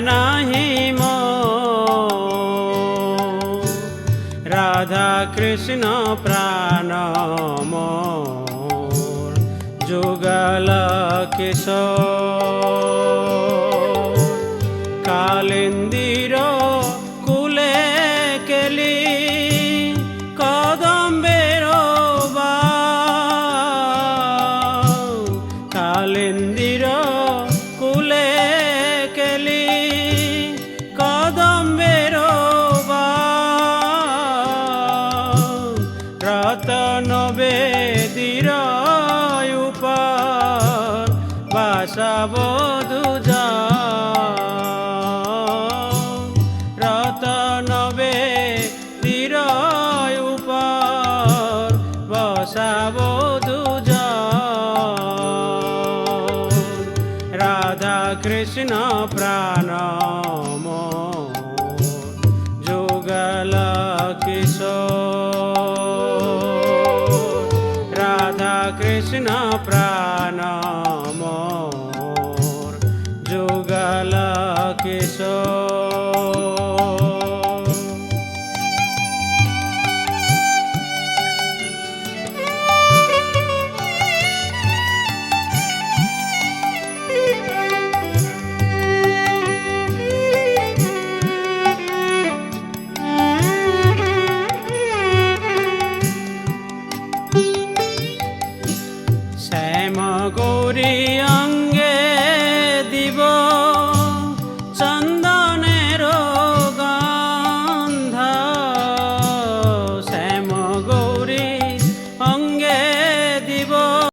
নাহি। রাধা কৃষ্ণ প্রাণ যুগল কিশোর কালিন্দির বাসবধু রতন বেদির উপর বসাবধু রাধা কৃষ্ণ প্রাণ যুগল প্রাণ Gauriya